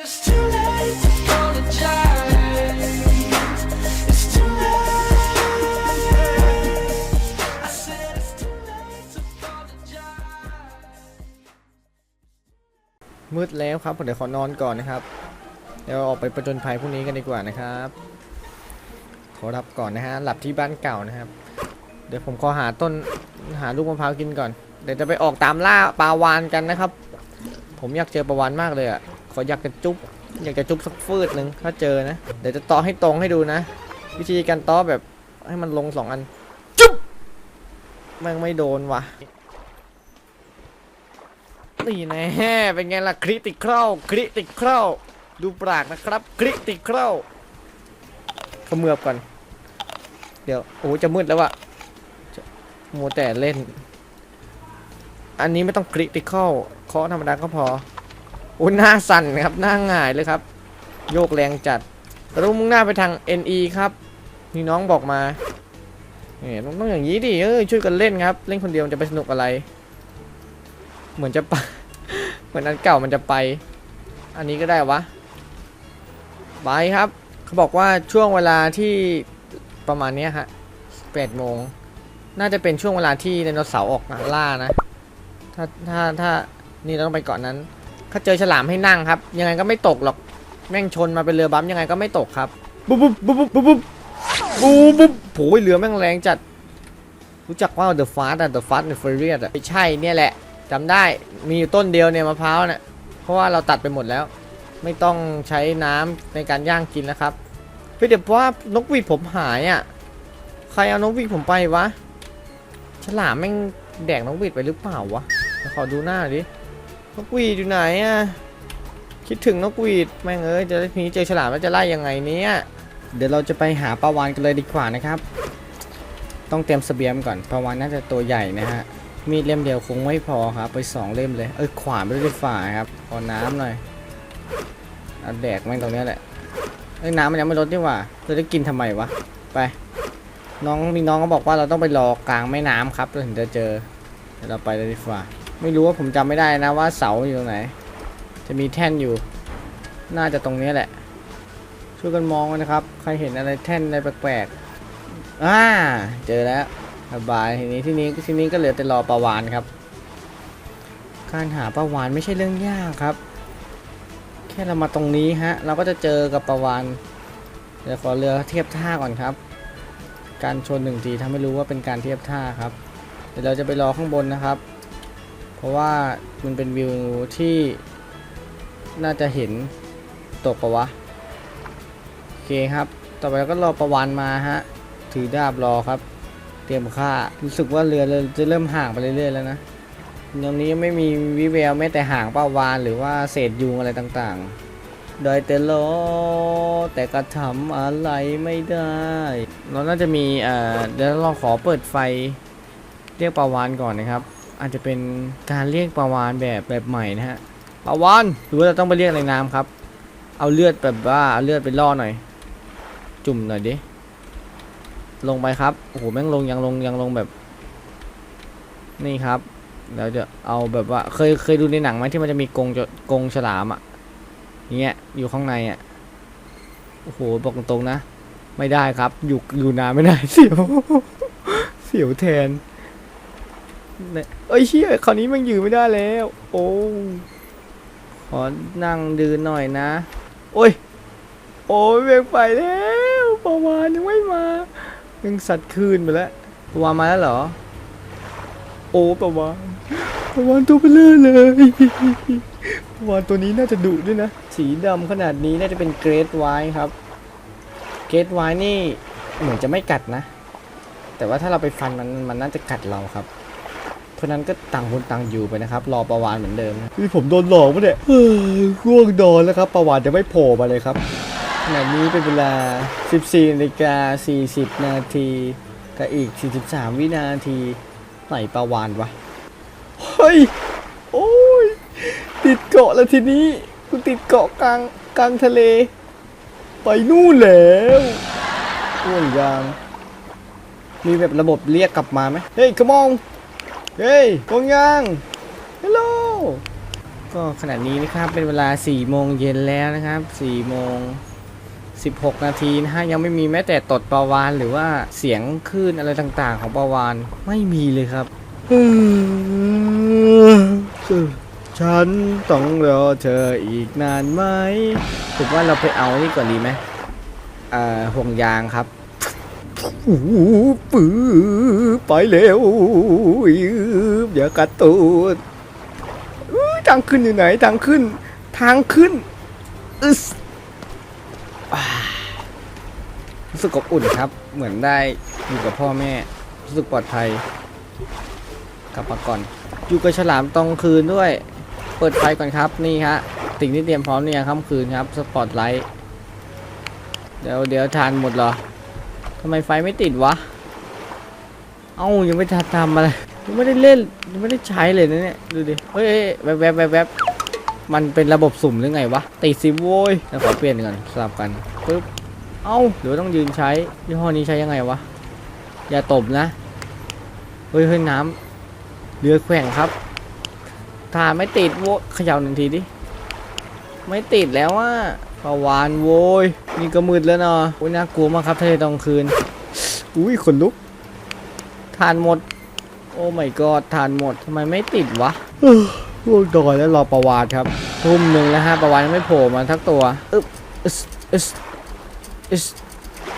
มืดแล้วครับผมเดี๋ยวขอนอนก่อนนะครับ เดี๋ยวออกไปประจนภัยพรุ่งนี้กันดีกว่านะครับ ขอรับก่อนนะฮะ หลับที่บ้านเก่านะครับ เดี๋ยวผมขอหาต้นหาลูกมะพร้าวกินก่อน เดี๋ยวจะไปออกตามล่าปลาวานกันนะครับ ผมอยากเจอปลาวานมากเลยอะ ขออยากจะจุ๊บอยากจะจุ๊บสักฟืดหนึ่งถ้าเจอนะ เดี๋ยวจะต่อให้ตรงให้ดูนะ วิธีการต่อแบบให้มันลงสองอัน จุ๊บแม่งไม่โดนว่ะนี่แน่เป็นไงล่ะคริติครอลคริติครอลดูปรากนะครับคริติครอลเขมือบก่อน เดี๋ยวโอ้จะมืดแล้วอะจะมัวแต่เล่น อันนี้ไม่ต้องคริติคอลเคาะธรรมดาก็พอ โอ้หน้าสั่นครับหน้าหงายเลยครับ โยกแรงจัดเรามุ่งหน้าไปทาง NE ครับนี่น้องบอกมาเนี่ยต้องอย่างนี้ดิเออช่วยกันเล่นครับ เล่นคนเดียวมันจะไปสนุกอะไร เหมือนจะไป เหมือนอันเก่ามันจะไป อันนี้ก็ได้วะไปครับ เขาบอกว่าช่วงเวลาที่ประมาณนี้ฮะแปดโมง น่าจะเป็นช่วงเวลาที่ไดโนเสาร์ออกล่านะ ถ้าถ้าถ้านี่เราต้องไปเกาะนั้น ถ้าเจอฉลามให้นั่งครับ ยังไงก็ไม่ตกหรอกแม่งชนมาเป็นเรือบัมยังไงก็ไม่ตกครับบุบบุบบุบบุบบุบบุ๊บบุ๊ยเรือแม่งแรงจัด รู้จักว่าเดอะฟาสต์อะเดอะฟาสต์ในเฟรียดอะไม่ใช่เนี่ยแหละจำได้มีอยู่ต้นเดียวเนี่ยมะพร้าวนี่ะเพราะว่าเราตัดไปหมดแล้ว ไม่ต้องใช้น้ำในการย่างกินนะครับเพื่อเดี๋ยวว่านกหวีดผมหายอะใครเอานกหวีดผมไปวะฉลามแม่งแดกนกหวีดไปหรือเปล่าวะขอดูหน้าดิ นกหวีดอยู่ไหนอะ่ะคิดถึงนกหวีดแม่งเอ้ยจะทีนี้เจอฉลามแล้วจะไล่ยังไงเนี่ยเดี๋ยวเราจะไปหาปลาวานกันเลยดีกว่านะครับ ต้องเตรียมเสบียงก่อนปลาวานน่าจะตัวใหญ่นะฮะมีดเล่มเดียวคงไม่พอครับ ไปสองเล่มเลยเอ้ยขวานไม่ได้ฝ่าครับขอน้ำหน่อยเอาแดกแม่งตรงเนี้ยแหละเอ้ยน้ำมันยังไม่ลดดีกว่าเราจะกินทำไมวะไป น้องมีน้องก็บอกว่าเราต้องไปรอกลางแม่น้ำครับเราถึงจะเจอเดี๋ยวเราไปเลยดีกว่า ไม่รู้ว่าผมจำไม่ได้นะว่าเสาอยู่ตรงไหน จะมีแท่นอยู่ น่าจะตรงนี้แหละ ช่วยกันมองนะครับ ใครเห็นอะไรแท่นอะไรแปลกๆอ่าเจอแล้วสบายทีนี้ที่นี้ที่นี้ก็เหลือแต่รอปลาวานครับ การหาปลาวานไม่ใช่เรื่องยากครับ แค่เรามาตรงนี้ฮะ เราก็จะเจอกับปลาวานเดี๋ยวขอเรือเทียบท่าก่อนครับ การชนหนึ่งทีทำให้รู้ว่าเป็นการเทียบท่าครับ เดี๋ยวเราจะไปรอข้างบนนะครับ เพราะว่ามันเป็นวิวที่น่าจะเห็นตกปะวะ โอเคครับ ต่อไปเราก็รอปลาวานมาฮะ ถือดาบรอครับ เตรียมค่า รู้สึกว่าเรือจะเริ่มห่างไปเรื่อยๆแล้วนะตรงนี้ยังไม่มีวิแววแม้แต่ห่างป้าวานหรือว่าเศษยุงอะไรต่างๆ โดยแต่ล้อแต่กระทำอะไรไม่ได้ เราน่าจะมีเอ่อเดี๋ยวเราขอเปิดไฟเรียกปลาวานก่อนนะครับ อาจจะเป็นการเรียกปลาวานแบบแบบใหม่นะฮะปลาวานหรือว่าเราต้องไปเรียกในน้ำครับ เอาเลือดแบบว่าเอาเลือดไปล่อหน่อย จุ่มหน่อยดิลงไปครับโอ้โหแม่งลงยังลงยังลงแบบ นี่ครับเราจะเอาแบบว่าเคยเคยดูในหนังไหมที่มันจะมีกรงจะกรงฉลามอะ่ะเงี้ยอยู่ข้างในอะ่ะโอ้โหบอกตรงๆนะ ไม่ได้ครับ อยู่อยู่นานไม่ได้เสียว เสียวแทน เนี่ยเอ้ยเชี่ยคราวนี้มันอยู่ไม่ได้แล้ว โอ้ขอนั่งดืนหน่อยนะ โอ้ย โอ้ยเบงไปแล้วปาวานยังไม่มายังสัตว์คืนไปแล้วปาวานมาแล้วเหรอ โอ้ปาวานปาวานตัวเบลอเลยปาวานตัวนี้น่าจะดุด้วยนะ สีดำขนาดนี้น่าจะเป็นเกรดไวท์ครับ เกรดไวท์นี่เหมือนจะไม่กัดนะ แต่ว่าถ้าเราไปฟันมันมันน่าจะกัดเราครับ เพราะนั้นก็ต่างคนต่างอยู่ไปนะครับ รอปาวานเหมือนเดิมนี่ผมโดนหลอกปะเนี่ยเฮ้ยง่วงนอนแล้วครับปาวานจะไม่โผล่มาเลยครับขณะนี้เป็นเวลา 14นาฬิกา40 นาทีกับอีก 43 วินาทีไหนปลาวานวะเฮ้ยโอ้ยติดเกาะแล้วทีนี้กูติดเกาะกลางกลางทะเล ไปนู่นแล้วห่วงยางมีแบบระบบเรียกกลับมาไหมเฮ้ยขมอง เฮ้ยห่วงยางฮัลโหลก็ขณะนี้นะครับเป็นเวลา4โมงเย็นแล้วนะครับ4โมง16 นาทีนะฮะยังไม่มีแม้แต่ตดปลาวานหรือว่าเสียงคลื่นอะไรต่างๆ ของปลาวานไม่มีเลยครับฉันต้องรอเธออีกนานไหมผมว่าเราไปเอานี่ก่อนดีไหมอ่าห่วงยางครับโอ้โห ปื้อไปเร็วยืบอย่ากัดตูดอุ๊ยทางขึ้นอยู่ไหนทางขึ้น ทางขึ้นอึสรู้สึกอบอุ่นครับ เหมือนได้อยู่กับพ่อแม่ รู้สึกปลอดภัย กลับมาก่อน อยู่กับฉลามตองคืนด้วย เปิดไฟก่อนครับนี่ฮะสิ่งที่เตรียมพร้อมเนี่ยค่ำคืนครับ สปอตไลท์ เดี๋ยวเดี๋ยวทานหมดเหรอ ทำไมไฟไม่ติดวะ เอ้ายังไม่ทันทำอะไรยังไม่ได้เล่นยังไม่ได้ใช้เลยนะเนี่ย ดูดิ เฮ้ยแวบแวบแวบแวบมันเป็นระบบสุ่มหรือไงวะ ติดสิโว้ยแล้วขอเปลี่ยนก่อนสลับกันปึ๊บ เอ้าหรือว่าต้องยืนใช้ยี่ห้อนี้ใช้ยังไงวะ อย่าตบนะ เฮ้ยเฮ้ยน้ำเรือแข่งครับถ้าไม่ติดโว้ขย่าหนึ่งทีดิ ไม่ติดแล้วว่า ประวานโว้ยนี่ก็มืดแล้วเนาะโอ้ยน่ากลัวมากครับทะเลตอนกลางคืนอุ้ยขนลุกทานหมด โอ้ไม่กอดทานหมดทำไมไม่ติดวะพวกดอยแล้วรอประวานครับ ทุ่มหนึ่งแล้วฮะประวานยังไม่โผล่มาทักตัวอึ๊บอึสอึสอึส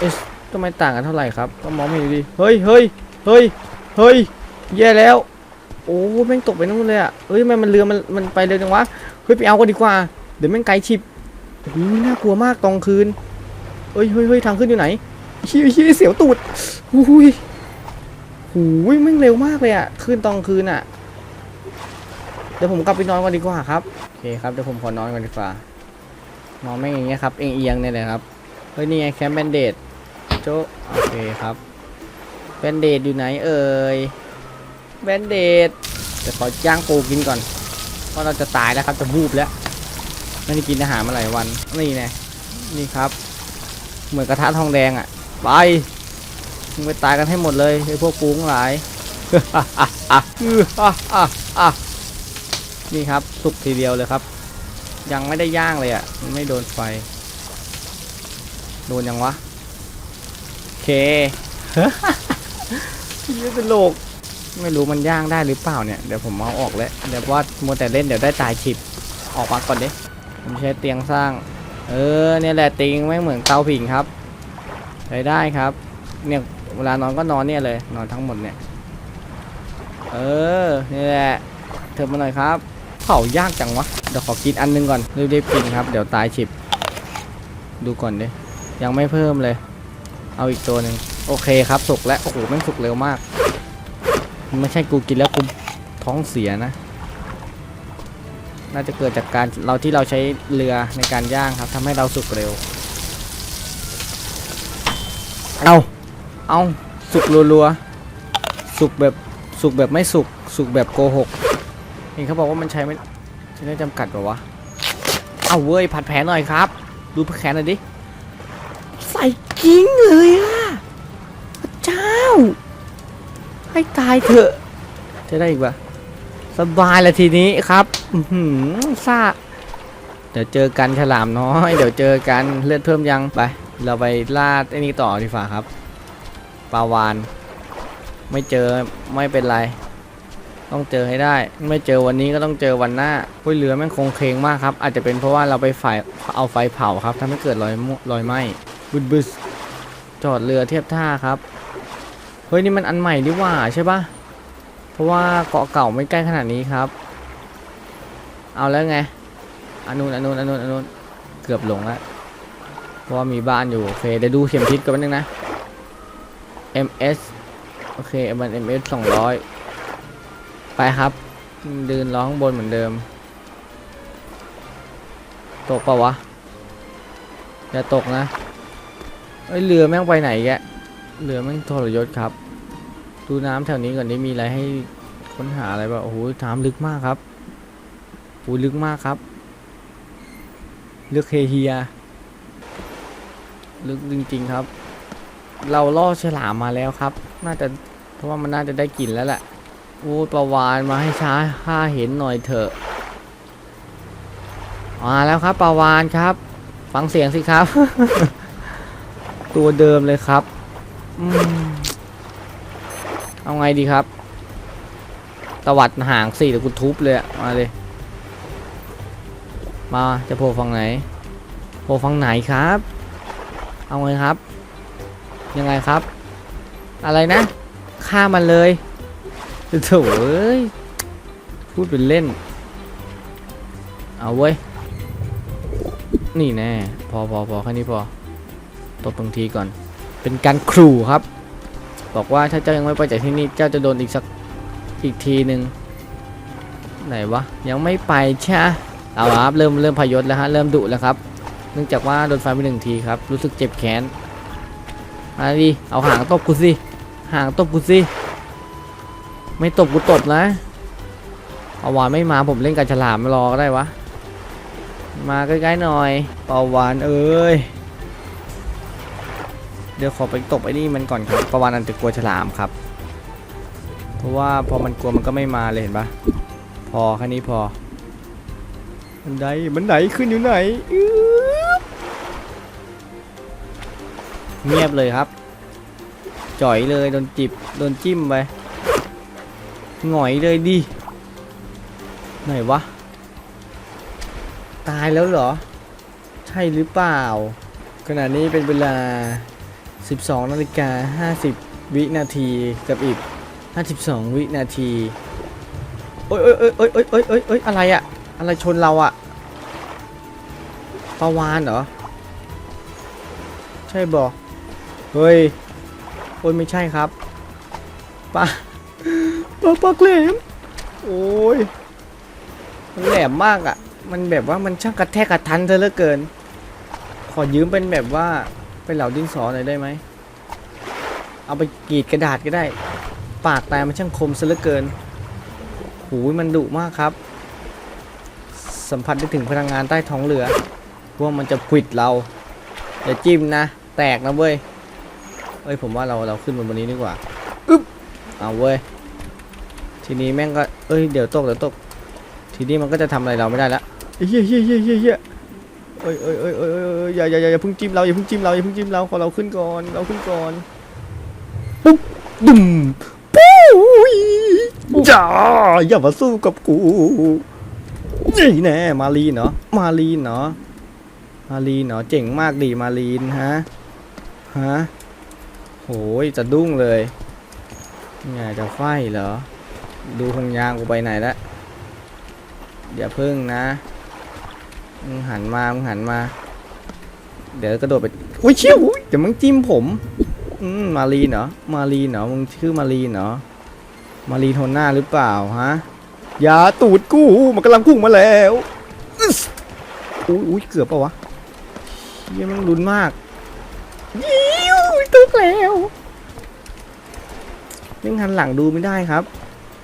อึสทำไมต่างกันเท่าไหร่ครับ ก็มองไม่เห็นดิเฮ้ยเฮ้ยเฮ้ยเฮ้ยแย่แล้ว โอ้แม่งตกไปนู่นเลยอะเฮ้ยทำไมมันเรือมันมันไปเร็วจังวะเฮ้ยไปเอากันดีกว่าเดี๋ยวแม่งไกลชิบ โอ้ยน่ากลัวมากตอนคืนเฮ้ยเฮ้ยเฮ้ยทางขึ้นอยู่ไหนเฮียเฮียเสียวตูดหูยหูยแม่งเร็วมากเลยอะขึ้นตอนคืนอะ เดี๋ยวผมกลับไปนอนก่อนดีกว่าครับโอเคครับเดี๋ยวผมขอนอนก่อนดีกว่านอนแม่งอย่างเงี้ยครับเอียงเอียงๆเนี่ยเลยครับเฮ้ยนี่ไงแคมป์แบนเดดโจโอเคครับแบนเดดอยู่ไหนเอ่ยแบนเดดจะขอย่างปูกินก่อนเพราะเราจะตายแล้วครับจะบูบแล้ว ไม่ได้กินอาหารมาหลายวัน นี่ไงนี่ครับ เหมือนกระทะทองแดงอะ่ะ ไปมึงไปตายกันให้หมดเลยไอ้พวกปูงหลายนี่ครับสุกทีเดียวเลยครับ ยังไม่ได้ย่างเลยอะ่ะมันไม่โดนไฟ โดนยังวะโอเคยี่เป็นโลก ไม่รู้มันย่างได้หรือเปล่าเนี่ย เดี๋ยวผมเอาออกแล้ว เดี๋ยวว่ามัวแต่เล่นเดี๋ยวได้ตายฉิบ ออกมาก่อนดิ ผมใช้เตียงสร้าง เออเนี่ยแหละเตียงไม่เหมือนเตาผิงครับใช้ได้ครับ เนี่ยเวลานอนก็นอนเนี่ยเลย นอนทั้งหมดเนี่ย เออนี่แหละเถิบมาหน่อยครับเผายากจังวะเดี๋ยวขอกินอันนึงก่อนรีบๆกินครับ เดี๋ยวตายฉิบ ดูก่อนดิยังไม่เพิ่มเลย เอาอีกตัวหนึ่งโอเคครับสุกแล้วโอ้โหแม่งสุกเร็วมากไม่ใช่กูกินแล้วกูท้องเสียนะ น่าจะเกิดจากการเราที่เราใช้เรือในการย่างครับทำให้เราสุกเร็ว เอาเอาสุกรัวๆสุกแบบสุกแบบไม่สุกสุกแบบโกหกเห็นเขาบอกว่ามันใช้ไม่ใช้ได้จำกัดเปล่าวะเอาเว้ยผัดแผลหน่อยครับ ดูแผลหน่อยดิใส่กิ้งเลยอะพระเจ้า ให้ตายเถอะจะได้อีกปะสบายละทีนี้ครับอือ หือซ่าเดี๋ยวเจอกันฉลามน้อย เดี๋ยวเจอกันเลือดเพิ่มยังไป เราไปล่าไอ้นี่ต่อดีกว่าครับปลาวาน ไม่เจอไม่เป็นไร ต้องเจอให้ได้ ไม่เจอวันนี้ก็ต้องเจอวันหน้าห้ยเรือแม่งคงเคงมากครับ อาจจะเป็นเพราะว่าเราไปไฟเอาไฟเผาครับทำให้เกิดรอยรอยไหม้บึดบึสจอดเรือเทียบท่าครับเฮ้ยนี่มันอันใหม่ดีหว่าใช่ปะเพราะว่าเกาะเก่าไม่ใกล้ขนาดนี้ครับ เอาแล้วไงอันนู้นอันนู้นอันนู้นอันนู้นเกือบหลงแล้วเพราะว่ามีบ้านอยู่ โอเคเดี๋ยวดูเข็มทิศกันบนึงนะ ms โอเคมัน ms 200ไปครับเดินร้องบนเหมือนเดิม ตกปะวะ อย่าตกนะเอ้ยเรือแม่งไปไหนแกเรือแม่งทรยศครับ ดูน้ำแถวนี้ก่อนนี่มีอะไรให้ค้นหาอะไรบ้างโอ้โหน้ำลึกมากครับ อ้ยลึกมากครับ ลึกเฮเฮีย ลึกจริง ๆครับ เราล่อฉลามมาแล้วครับ น่าจะเพราะว่ามันน่าจะได้กลิ่นแล้วแหละโอ้ประวานมาให้ช้าข้าเห็นหน่อยเถอะมาแล้วครับปลาวานครับ ฟังเสียงสิครับ ตัวเดิมเลยครับอเอาไงดีครับ ตวัดหางสี่เดี๋ยวกูทุบเลยอะมาเลย มาจะโผล่ฝั่งไหนโผล่ฝั่งไหนครับ เอาไงครับ ยังไงครับ อะไรนะฆ่ามันเลยโถ่เอ้ยพูดเป็นเล่น เอาเว้ย นี่แน่ พอพอพอแค่นี้พอตบบางทีก่อน เป็นการครูครับ บอกว่าถ้าเจ้ายังไม่ไปจากที่นี่ เจ้าจะโดนอีกสักอีกทีหนึ่งไหนวะ ยังไม่ไปใช่ไหม เอาละครับเริ่มเริ่มพยศแล้วฮะเริ่มดุแล้วครับ เนื่องจากว่าโดนฟันไปหนึ่งทีครับรู้สึกเจ็บแขนมาดิเอาหางตบกูสิหางตบกูสิไม่ตบกูตบนะเอาวานไม่มาผมเล่นกับฉลามรอก็ได้วะมาใกล้ๆหน่อยเปาหวานเอ้ยเดี๋ยวขอไปตบไอ้นี่มันก่อนครับปาวานอันจะกลัวฉลามครับ เพราะว่าพอมันกลัวมันก็ไม่มาเลยเห็นปะพอแค่นี้พอ มันไดมันไหนขึ้นอยู่ไหนเงียบเลยครับ จ่อยเลยโดนจิบโดนจิ้มไปหงอยเลยดิไหนวะ ตายแล้วเหรอ ใช่หรือเปล่า ขณะนี้เป็นเวลา 12นาฬิกา50 วินาทีกับอีก 52 วินาทีเอ้ยเอ้ยเอ้ยเอ้ยเอ้ยเอ้ยอะไรอะ อะไรชนเราอะปลาวานเหรอ ใช่บอกเฮ้ย โอ้ยไม่ใช่ครับปลาปลาปลาแหลมโอ้ย มันแหลมมากอะมันแบบว่ามันช่างกระแทกกระทันเธอเหลือเกิน ขอยืมเป็นแบบว่าเป็นเหล่าดินสอหน่อยได้ไหม เอาไปกรีดกระดาษก็ได้ ปากตายมันช่างคมซะเหลือเกินหูยมันดุมากครับ สัมผัสได้ถึงพลังงานใต้ท้องเรือว่ามันจะขวิดเราอย่าจิ้มนะ แตกนะเว้ยเอ้ยผมว่าเราเราขึ้นบนบนนี้ดีกว่าอึ๊บเอาเว้ยทีนี้แม่งก็เอ้ยเดี๋ยวตกเดี๋ยวตก ทีนี้มันก็จะทำอะไรเราไม่ได้ละเฮียเฮียเฮียเฮียเฮียเอ้ยเอ้ยเอ้ยเอ้ยเอ้ยเอ้ยอย่าอย่าอย่าอย่าเพิ่งจิ้มเราอย่าเพิ่งจิ้มเราอย่าเพิ่งจิ้มเราขอเราขึ้นก่อนเราขึ้นก่อนปุ๊บดุ่มปุ้ยจ้าอย่ามาสู้กับกู นี่แน่มาลีนเนาะมาลีนเนาะมาลีนเนาะเจ๋งมากดีมาลีนฮะฮะโหยจะดุ้งเลยไงจะไฟเหรอ ดูทางยางกูไปไหนล้วอย่าพึ่งนะมึงหันมามึงหันมา เดี๋ยวกระโดดไปอุ้ยเชี่ยวเดี๋ยวมึงจิ้มผมอืมมารีนเหรอมารีนเหรอมึงชื่อมารีนเหรอมารีโทนหน้าหรือเปล่าฮะ อย่าตูดกูมันกำลังพุ่งมาแล้วอึ๊สอุ้ยอุ้ยเกือบปะวะเยี่ยมันลุ้นมากยิ้วตึกแล้วไม่งหันหลังดูไม่ได้ครับ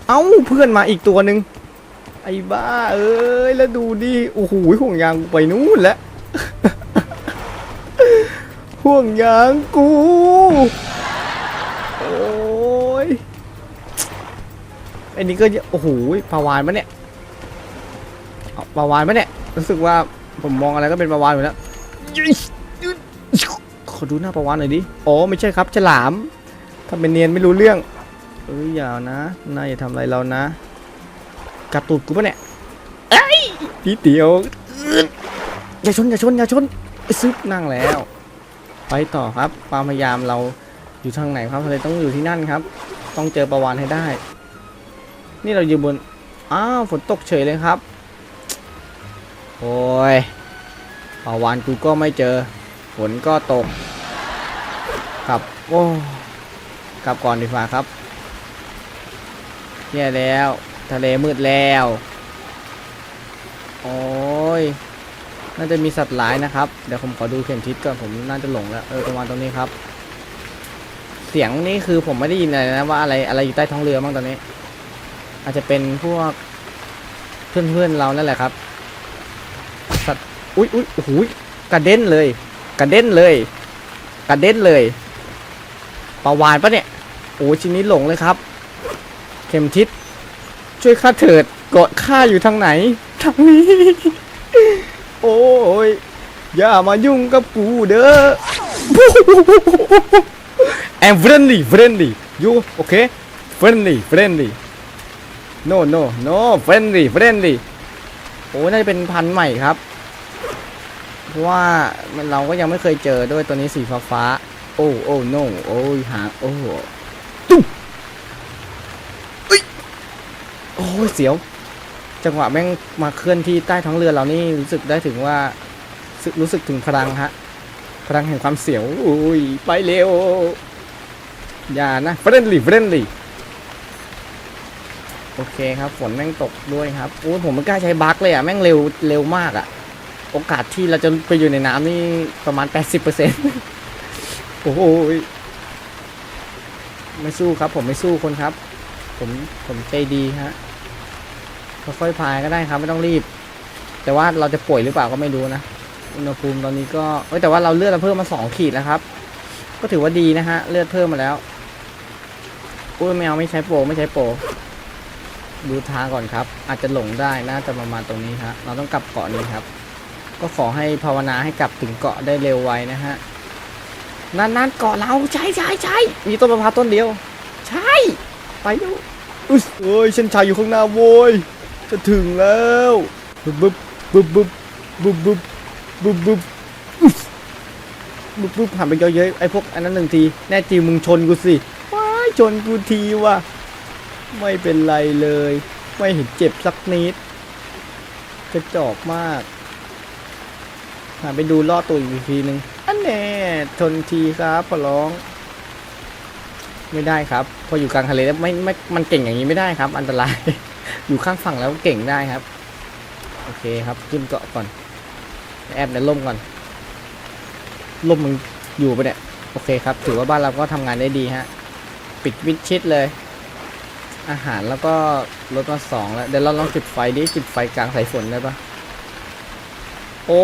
เอ้าเพื่อนมาอีกตัวหนึ่งไอ้บ้าเอ้ยแล้วดูดิโอ้โหห่วงยางกูไปนู่นแล้วห่วงยางกูโอ้ยไอ้นี่ก็โอ้โหปลาวานมะเนี่ยปลาวานมะเนี่ยรู้สึกว่าผมมองอะไรก็เป็นปลาวานอยู่แล้วขอดูหน้าปลาวานหน่อยดิอ๋อไม่ใช่ครับฉลามทำเป็นเนียนไม่รู้เรื่องเอ้ยอย่านะนายอย่าทำอะไรเรานะกัดตูดกูปะเนี่ยเอ้ยทีเดียวอย่าชนอย่าชนอย่าชนซึบนั่งแล้ว ไปต่อครับความพยายามเราอยู่ทางไหนครับเลยต้องอยู่ที่นั่นครับ ต้องเจอประวานให้ได้ นี่เราอยู่บน อ้าว ฝนตกเฉยเลยครับ โอ้ยประวานกูก็ไม่เจอ ฝนก็ตก กลับ โอ้ กลับก่อนดีกว่าครับแย่แล้ว ทะเลมืดแล้ว โอ้ย น่าจะมีสัตว์หลายนะครับ เดี๋ยวผมขอดูเข็มทิศก่อน ผมน่าจะหลงแล้ว เออประมาณตรงนี้ครับ เสียงนี้คือผมไม่ได้ยินอะไรนะว่าอะไรอะไรอยู่ใต้ท้องเรือบ้างตอนนี้ อาจจะเป็นพวกเพื่อนเพื่อนๆเรานั่นแหละครับ สัตว์ อุ้ยอุ้ยโอ้โหกระเด็นเลย กระเด็นเลย กระเด็นเลยปลาวานปะเนี่ย โอ้ชิ้นนี้หลงเลยครับ เข็มทิศ ช่วยข้าเถิดเกาะข้าอยู่ทางไหน ทางนี้ โอ้ย อย่ามายุ่งกับกูเด้อ I'm friendly friendly you okay friendly friendly โนโนโนเฟรนลี่เฟรนลี่โอ้น่าจะเป็นพันธุ์ใหม่ครับ เพราะว่ามันเราก็ยังไม่เคยเจอด้วยตัวนี้สีฟ้าฟ้า โอ้โอ้ no โอ้ยหางโอ้ตุ้มเอ้ยโอ้ยเสียว จังหวะแม่งมาเคลื่อนที่ใต้ท้องเรือเรานี่รู้สึกได้ถึงว่ารู้สึกถึงพลังฮะพลังแห่งความเสียวโอ้ยไปเร็วอย่านะเฟรนลี่เฟรนลี่ โอเคครับฝนแม่งตกด้วยครับโอ้ผมไม่กล้าใช้บัคเลยอะแม่งเร็วเร็วมากอะ โอกาสที่เราจะไปอยู่ในน้ำนี่ประมาณ 80%โอ้โหยไม่สู้ครับ ผมไม่สู้คนครับ ผมผมใจดีฮะค่อยๆพายก็ได้ครับ ไม่ต้องรีบ แต่ว่าเราจะป่วยหรือเปล่าก็ไม่รู้นะอุณหภูมิตอนนี้ก็เอ้ยแต่ว่าเราเลือดเราเพิ่มมาสองขีดแล้วครับ ก็ถือว่าดีนะฮะเลือดเพิ่มมาแล้วอุ้ยไม่เอาไม่ใช้โปรไม่ใช้โปร ดูทางก่อนครับ อาจจะหลงได้น่าจะประมาณตรงนี้ครับเราต้องกลับเกาะนี้ครับ ก็ขอให้ภาวนาให้กลับถึงเกาะได้เร็วไวนะฮะนานๆเกาะเราใช่ใช่ใช่มีต้นมะพร้าวต้นเดียว ใช่ ไปดูอุ๊ยเอ้ยเส้นชัยอยู่ข้างหน้าโว้ยจะถึงแล้วบึ๊บบึ๊บบึ๊บบึ๊บบึ๊บบึ๊บบึ๊บบึ๊บอุ๊ยบึ๊บบึ๊บผ่านไปเยอะๆไอ้พวกอันนั้นหนึ่งทีแน่จริงมึงชนกูสิว้ายชนกูทีว่ะ ไม่เป็นไรเลย ไม่เห็นเจ็บสักนิดกระจอกมากหาไปดูล่อตัวอีกทีนึงอันแน่ทนทีครับขอร้อง ไม่ได้ครับ พออยู่กลางทะเลแล้วไม่ไม่มันเก่งอย่างนี้ไม่ได้ครับ อันตราย อยู่ข้างฝั่งแล้วเก่งได้ครับ โอเคครับ ขึ้นเกาะก่อน แอบในร่มก่อนร่มมึงอยู่ไปเนี่ย โอเคครับ ถือว่าบ้านเราก็ทำงานได้ดีฮะ ปิดวิดชิดเลย อาหารแล้วก็ลดมาสองแล้ว เดี๋ยวเราลองจุดไฟดิจุดไฟกลางสายฝนได้ปะโอ้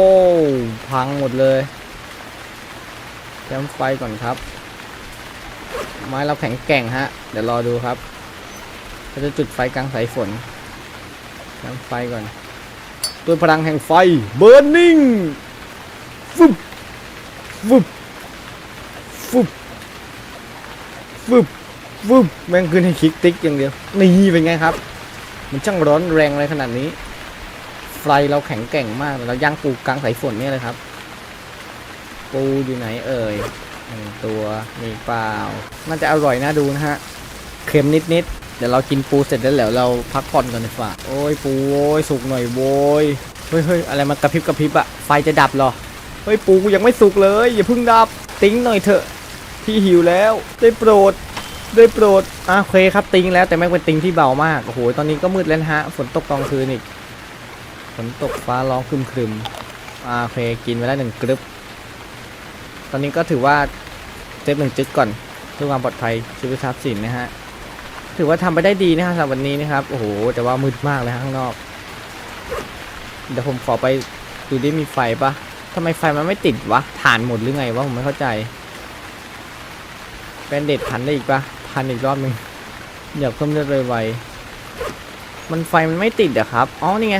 พังหมดเลยแคมไฟก่อนครับ ไม้เราแข็งแกร่งฮะ เดี๋ยวรอดูครับเราจะจุดไฟกลางสายฝนแคมไฟก่อนด้วยพลังแห่งไฟเบิร์นนิ่งฟึบฟึบฟึบฟึบ ฟึบแม่งขึ้นให้คลิกติ๊กอย่างเดียว นี่เป็นไงครับ มันช่างร้อนแรงอะไรขนาดนี้ ไฟเราแข็งแกร่งมาก เราย่างปูกลางสายฝนเนี่ยเลยครับ ปูอยู่ไหนเอ่ยหนึ่งตัวมีเปล่า น่าจะอร่อยน่าดูนะฮะ เค็มนิดๆ เดี๋ยวเรากินปูเสร็จแล้วเดี๋ยวเราพักผ่อนก่อนดีกว่า โอ้ยปูโอ้ยสุกหน่อยโว้ย เฮ้ยเฮ้ยอะไรมันกระพริบกระพริบอะไฟจะดับหรอ เฮ้ยปูกูยังไม่สุกเลย อย่าเพิ่งดับ ติ้งหน่อยเถอะ พี่หิวแล้ว ได้โปรด ได้โปรดอะโอเคครับติงแล้วแต่แม่งเป็นติงที่เบามาก โอ้โห ตอนนี้ก็มืดแล้วนะฮะ ฝนตกกลางคืนอีก ฝนตกฟ้าร้องครึมครึมอ่าโอเคกินไปแล้วหนึ่งกรึบตอนนี้ก็ถือว่าเซฟหนึ่งจึกก่อนเพื่อความปลอดภัยชีวิตทรัพย์สินนะฮะ ถือว่าทำไปได้ดีนะฮะสำหรับวันนี้นะครับ โอ้โห แต่ว่ามืดมากเลยข้างนอก เดี๋ยวผมขอไปดูดิมีไฟปะทำไมไฟมันไม่ติดวะ ฐานหมดหรือไงวะผมไม่เข้าใจแบนเด็ดพันได้อีกปะ พันอีกรอบหนึ่งอยากเพิ่มเลือดไวๆมันไฟมันไม่ติดอะครับอ๋อนี่ไง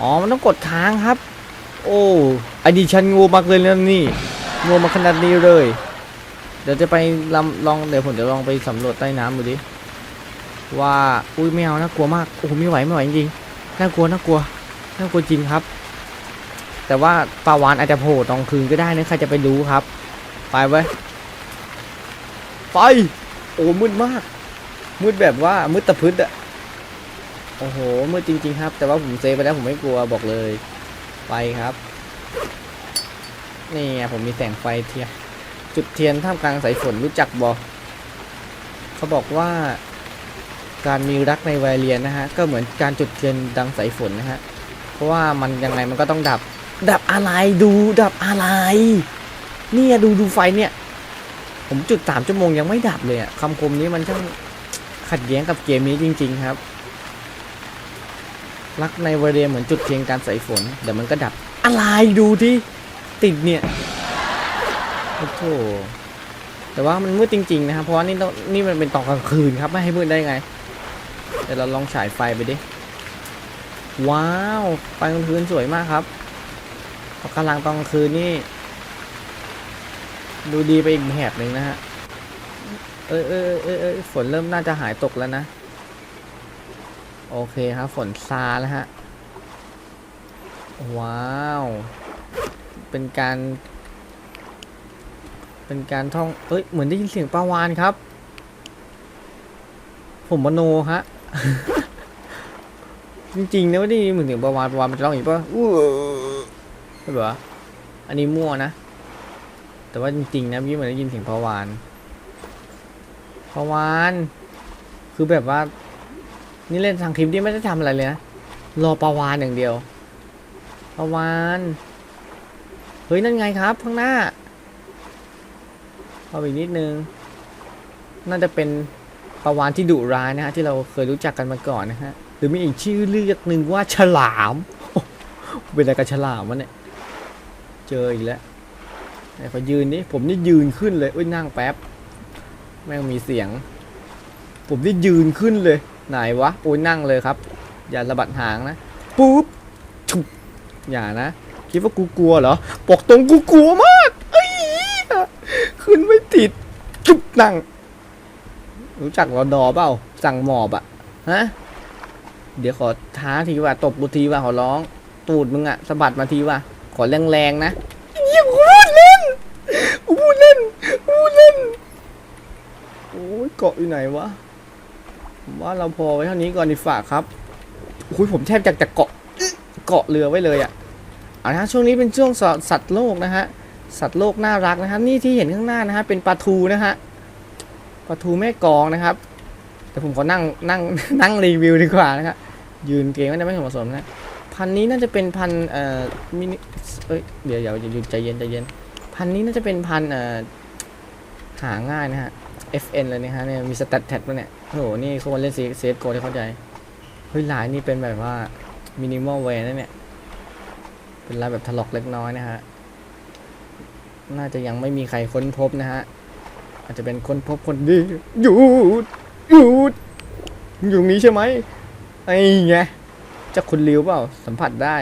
อ๋อมันต้องกดค้างครับ โอ้อดีฉันงูมากเลยนะนี่งูมาขนาดนี้เลย เดี๋ยวจะไปลำลองเดี๋ยวผมเดี๋ยวลองไปสำรวจใต้น้ำดูดิว่าอุ้ยไม่เอาน่ากลัวมากโอ้โหไม่ไหวไม่ไหวจริงน่ากลัวน่ากลัวน่ากลัวจริงครับ แต่ว่าปลาวานอาจจะโผล่ตอนคืนก็ได้นะใครจะไปรู้ครับ ไปไว้ไป โอ้มืดมาก มืดแบบว่ามืดตะพึดอะโอ้โหมืดจริง ๆ ครับ แต่ว่าผมเซฟไปแล้วผมไม่กลัวบอกเลย ไปครับ นี่ไงผมมีแสงไฟเทียนจุดเทียนท่ามกลางสายฝนรู้จักบอกเขาบอกว่าการมีรักในวัยเรียนนะฮะ ก็เหมือนการจุดเทียนดังสายฝนนะฮะ เพราะว่ามันยังไงมันก็ต้องดับ ดับอะไรดูดับอะไร เนี่ยดูดูไฟเนี่ย ผมจุดสามชั่วโมงยังไม่ดับเลยอะคำคมนี้มันช่างขัดแย้งกับเกมนี้จริง ๆครับ รักในวัยเรียเหมือนจุดเทียนการใสายฝนเดี๋ยวมันก็ดับ อะไรดูที่ติดเนี่ยโอ้โหแต่ว่ามันมืดจริง ๆ นะครับ เพราะว่านี่ต้องนี่มันเป็นตอนกลางคืนครับไม่ให้มืดได้ไงเดี๋ยวเราลองฉายไฟไปดิว้าวไฟกลางคืนสวยมากครับการังตอนกลางคืนนี่ ดูดีไปอีกแถบหนึ่งนะฮะ เอยเอยเอยเอยฝนเริ่มน่าจะหายตกแล้วนะ โอเคครับ ฝนซาแล้วฮะ ว้าว เป็นการ เป็นการท่อง เอ้ย เหมือนได้ยินเสียงปลาวานครับ ผมมโนฮะ จริงๆนะไม่ได้ยินเหมือนเสียงปลาวานปลาวานมันจะร้องอย่างนี้ป่ะอู้ใช่ปะอันนี้มั่วนะ แต่ว่าจริงๆนะพี่เหมือนได้ยินเสียงปลาวานปลาวานคือแบบว่า นี่เล่นทางคลิปนี่ไม่ได้ทำอะไรเลยนะรอปลาวานอย่างเดียวปลาวานเฮ้ยนั่นไงครับ ข้างหน้าเอาอีกนิดนึง น่าจะเป็นปลาวานที่ดุร้ายนะฮะที่เราเคยรู้จักกันมาก่อนนะฮะหรือมีอีกชื่อเรียกหนึ่งว่าฉลามเป็นอะไรกับฉลามวะเนี่ยเจออีกแล้ว ขอยืนนี่ผมนี่ยืนขึ้นเลยเอ้ยนั่งแป๊บ แม่งมีเสียง ผมนี่ยืนขึ้นเลย ไหนวะโอ้ยนั่งเลยครับ อย่าสะบัดหางนะปุ๊บชุบอย่านะคิดว่ากูกลัวเหรอบอกตรงกูกลัวมากเอ้ยขึ้นไม่ติดจุบนั่ง รู้จักรอดอเปล่าสั่งหมอบอะฮะเดี๋ยวขอท้าทีว่าตบกูทีว่าขอร้อง ตูดมึงอะสะบัดมาทีว่าขอแรงๆนะอย่าพูดเล่นกูพูดเล่นกูพูดเล่น โอ้ย เกาะอยู่ไหนวะผมว่าเราพอไว้เท่านี้ก่อนดีฝากครับคุยผมแทบจะจะเกาะเกาะเรือไว้เลยอะ่ะเอาละฮะช่วงนี้เป็นช่วงสสัตว์โลกนะฮะสัตว์โลกน่ารักนะครับ นี่ที่เห็นข้างหน้านะฮะเป็นปลาทูนะฮะปลาทูแม่กองนะครับ แต่ผมขอนั่งนั่งนั่งรีวิวดีกว่านะครับยืนเกงไม่ได้ไม่เหมาะสมนะพันนี้น่าจะเป็นพันเอ่อมินิเอ้ยเดี๋ยวเดี๋ยวอย่าหยุดใจเย็นใจเย็นพันนี้น่าจะเป็นพันเอ่อหาง่ายนะฮะ FN เลยนะฮะเนี่ยมีสแตทแท็ด้วยเนี่ยโอ้โหนี่คนเล่นเซฟโกที่เข้าใจ เฮ้ยลายนี่เป็นแบบว่ามินิมอลเวนะเนี่ย เป็นลายแบบถลอกเล็กน้อยนะฮะ น่าจะยังไม่มีใครค้นพบนะฮะ อาจจะเป็นค้นพบคนดีหยุดหยุดอยู่นี้ใช่ไหมไอ้ไงจะคุณริวเปล่าสัมผัสได้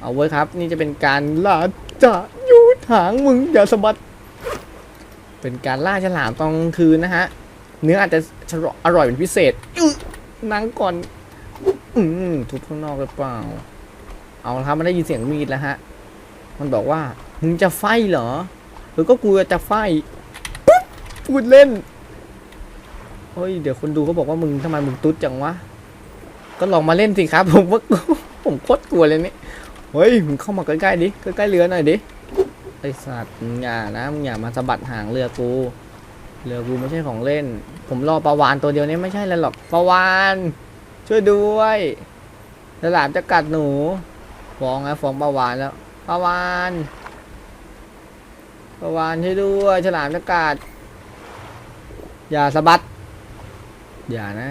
เอาไว้ครับ นี่จะเป็นการลาจะยุดหางมึงอย่าสะบัด เป็นการล่าฉลามตอนกลางคืนนะฮะ เนื้ออาจจะอร่อยเป็นพิเศษนั่งก่อน อืมทุบข้างนอกหรือเปล่า เอาละครับมันได้ยินเสียงมีดแล้วฮะ มันบอกว่า มึงจะไฟเหรอ หรือก็กูจะไฟปุ๊บพูดเล่นเฮ้ยเดี๋ยวคนดูเขาบอกว่ามึงทำไมมึงตุ๊ดจังวะ ก็ลองมาเล่นสิครับ ผมว่าผมโคตรกลัวเลยเนี่ยเฮ้ยมึงเข้ามาใกล้ๆดิ ใกล้ๆเรือหน่อยดิ ไอสัตว์มึงอย่านะมึงอย่ามาสะบัดหางเรือกูเรือกูไม่ใช่ของเล่น ผมรอปลาวานตัวเดียวนี้ไม่ใช่แล้วหรอกปลาวาน ช่วยด้วยฉลามจะกัดหนูฟ้องนะฟ้องปลาวานแล้วปลาวานปลาวานช่วยด้วยฉลามจะกัดอย่าสะบัด อย่านะ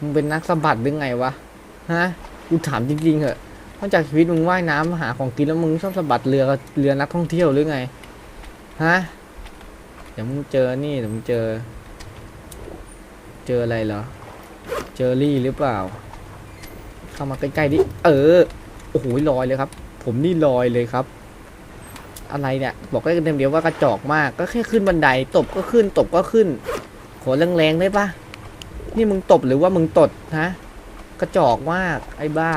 มึงเป็นนักสะบัดหรือไงวะฮะกูถามจริงๆเหอะ นอกจากชีวิตมึงว่ายน้ำหาของกินแล้วมึงชอบสะบัดเรือเรือนักท่องเที่ยวหรือไงฮะเดี๋ยวมึงเจอนี่เดี๋ยวมึงเจอ เจออะไรเหรอ เจอรี่หรือเปล่า เข้ามาใกล้ๆดิเออโอ้โหลอยเลยครับ ผมนี่ลอยเลยครับ อะไรเนี่ย บอกได้เต็มเดียวว่ากระจอกมากก็แค่ขึ้นบันไดตบก็ขึ้น ตบก็ขึ้นขอแรงๆได้ปะนี่มึงตบหรือว่ามึงตดฮะกระจอกมากไอ้บ้า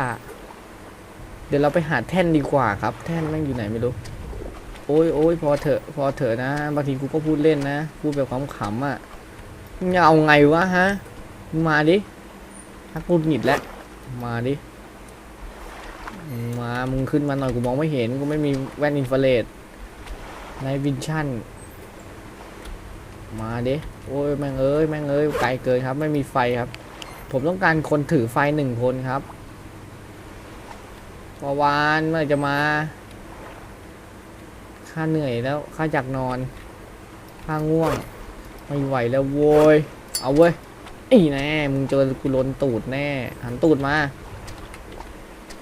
เดี๋ยวเราไปหาแท่นดีกว่าครับ แท่นแม่งอยู่ไหนไม่รู้ โอ้ยโอ้ยพอเถอะ พอเถอะนะ บางทีกูก็พูดเล่นนะ พูดแบบขำๆอะมึงจะเอาไงวะฮะมึงมาดิถ้ากูหงิดแล้ว มาดิมึงมา มึงขึ้นมาหน่อยกูมองไม่เห็น กูไม่มีแว่นอินฟราเรดในวินชั่น มาดิ โอ้ยแม่งเอ้ยแม่งเอ้ยไกลเกินครับ ไม่มีไฟครับ ผมต้องการคนถือไฟหนึ่งคนครับ ปาวานเมื่อจะมาข้าเหนื่อยแล้วข้าอยากนอนข้าง่วง ไม่ไหวแล้วโว้ยเอาเว้ยอีแน่มึงเจอกูลนตูดแน่หันตูดมา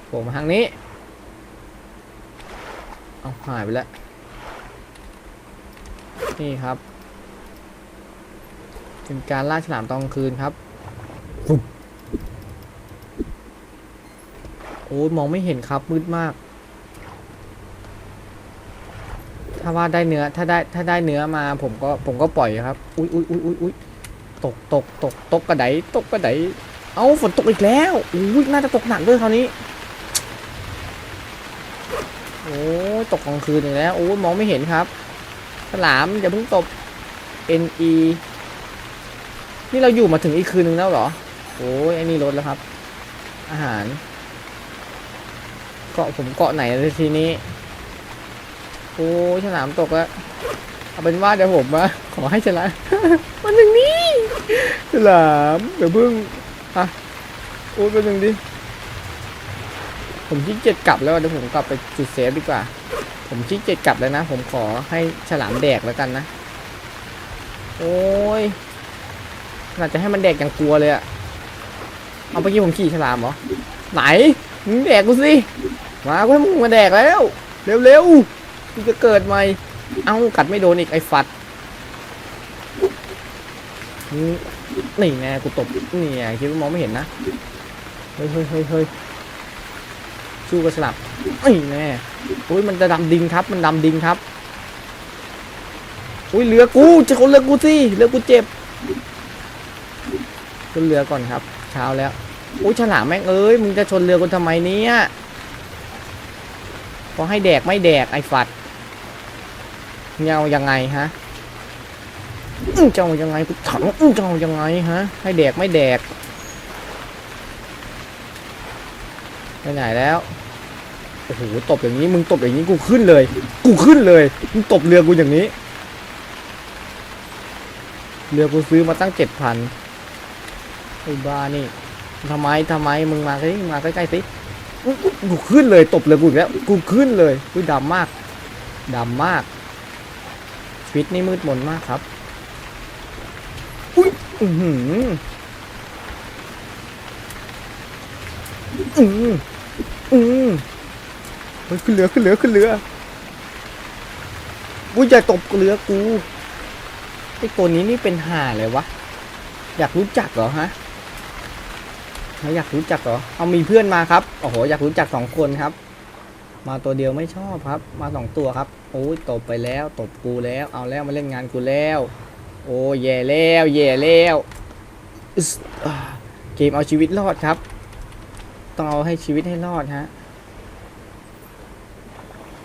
โผล่มาทางนี้เอาหายไปแล้วนี่ครับ เป็นการล่าฉลามตอนกลางคืนครับฟุบ โอ้ยมองไม่เห็นครับมืดมาก ถ้าว่าได้เนื้อถ้าได้ถ้าได้เนื้อมา ผมก็ผมก็ปล่อยครับ อุ้ยอุ้ยอุ้ยอุ้ยอุ้ยตกตกตกตกกระไดตกกระไดเอาฝนตกอีกแล้วอุ้ยน่าจะตกหนักด้วยคราวนี้โอ้ตกกลางคืนอีกแล้วโอ้ยมองไม่เห็นครับฉลามอย่าเพิ่งตบ N E นี่เราอยู่มาถึงอีกคืนนึงแล้วเหรอโอ้ยไอ้นี่ลดแล้วครับ อาหาร เกาะผมเกาะไหนเลยทีนี้ โอ้ยฉลามตกแล้วเอาเป็นว่าเดี๋ยวผมอะขอให้ฉลามมันหนึ่งนี้ฉลามเดี๋ยวเพิ่งอะโอ้ยเป็นหนึ่งดิผมขี้เกียจกลับแล้วเดี๋ยวผมกลับไปจุดเซฟดีกว่า ผมขี้เกียจกลับแล้วนะ ผมขอให้ฉลามแดกแล้วกันนะ โอ้ยน่าจะให้มันแดกอย่างกลัวเลยอะเอาเมื่อกี้ผมขี่ฉลามเหรอไหนมึงแดกกูสิ มากูให้มึงมาแดกแล้ว เร็วๆกูจะเกิดใหม่เอ้ากัดไม่โดนอีกไอ้ฟัดนี่แน่กูตบนี่ไงคิดว่ามองไม่เห็นนะ เฮ้ยเฮ้ยเฮ้ยเฮ้ยสู้กับฉลามนี่แน่อุ้ยมันจะดำดิงครับ มันดำดิงครับอุ้ยเรือกูจะคนเรือกูสิเรือกูเจ็บขึ้นเรือก่อนครับ เช้าแล้วอุ้ยฉลามแม่งเอ้ยมึงจะชนเรือกูทำไมเนี่ย อให้แดกไม่แดกไอ้ฝัดเงายังไงฮะอื้อเจ้ายังไงกูถังอื้อเจ้ายังไงฮะ ให้แดกไม่แดกไปไหนแล้วโอ้โหตบอย่างนี้มึงตบอย่างนี้กูขึ้นเลย กูขึ้นเลยมึงตบเรือกูอย่างนี้ เรือกูซื้อมาตั้งเจ็ดพันไอ้บ้านี่ทำไมทำไมมึงมาใกล้มาใกล้ๆสิ กูขึ้นเลยตบเรือกูอีกแล้วกูขึ้นเลยกูดำมากดำมากชีวิตนี่มืดมนมากครับอุ้ยอือหืออืออือเฮ้ยขึ้นเรือขึ้นเรือขึ้นเรืออุ้ยอย่าตบเรือกูไอตัวนี้นี่เป็นห่าเลยวะ อยากรู้จักเหรอฮะ ไม่อยากรู้จักเหรอ เอามีเพื่อนมาครับ โอ้โห อยากรู้จักสองคนครับ มาตัวเดียวไม่ชอบครับ มาสองตัวครับ โอ้ยตบไปแล้ว ตบกูแล้ว เอาแล้วมาเล่นงานกูแล้ว โอ้ยแย่แล้วแย่แล้วเกมเอาชีวิตรอดครับ ต้องเอาให้ชีวิตให้รอดฮะ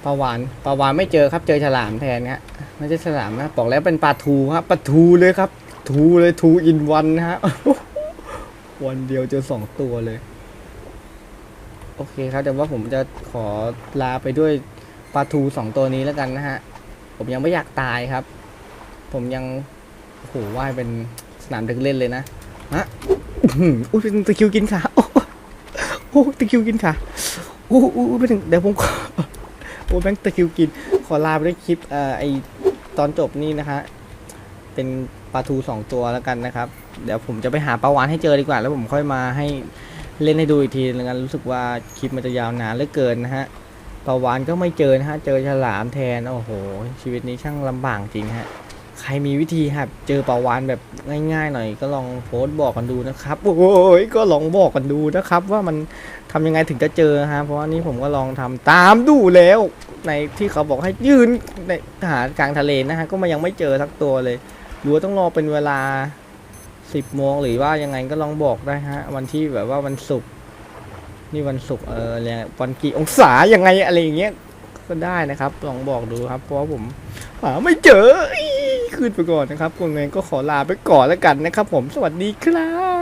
ปลาวานปลาวานไม่เจอครับ เจอฉลามแทนฮะไม่ใช่ฉลามนะบอกแล้วเป็นปลาทูครับปลาทูเลยครับ ทูเลยทูอินวันนะฮะ วันเดียวเจอสองตัวเลย โอเคครับแต่ว่าผมจะขอลาไปด้วยปลาทูสองตัวนี้แล้วกันนะฮะ ผมยังไม่อยากตายครับ ผมยังโอ้โหว่ายเป็นสนามเด็กเล่นเลยนะฮะอุ้ยเป็นตะคิวกินขาโอ้โหตะคิวกินขาโอ้โหไปถึงเดี๋ยวผมขอโอ้แบงตะคิวกิน ขอลาไปด้วยคลิปเอ่อไอตอนจบนี่นะฮะเป็น ปลาทูสองตัวแล้วกันนะครับ เดี๋ยวผมจะไปหาปลาวานให้เจอดีกว่า แล้วผมค่อยมาให้เล่นให้ดูอีกทีนึงกันรู้สึกว่าคลิปมันจะยาวนานเหลือเกินนะฮะปลาวานก็ไม่เจอนะฮะ เจอฉลามแทน โอ้โห ชีวิตนี้ช่างลำบากจริงฮะ ใครมีวิธีครับเจอปลาวานแบบง่ายๆหน่อย ก็ลองโพสต์บอกกันดูนะครับ โอ้ย ก็ลองบอกกันดูนะครับ ว่ามันทำยังไงถึงจะเจอฮะ เพราะว่านี่ผมก็ลองทำตามดูแล้ว ในที่เขาบอกให้ยืนในหากลางทะเลนะฮะ ก็มายังไม่เจอสักตัวเลย หรือว่าต้องรอเป็นเวลา 10โมงหรือว่ายังไงก็ลองบอกได้ฮะ วันที่แบบว่าวันศุกร์นี่วันศุกร์เออเนี่ยวันกี่องศายังไงอะไรอย่างเงี้ยก็ได้นะครับ ลองบอกดูครับ เพราะผมหาไม่เจอขึ้นไปก่อนนะครับคนงไงก็ขอลาไปก่อนแล้วกันนะครับ ผมสวัสดีครับ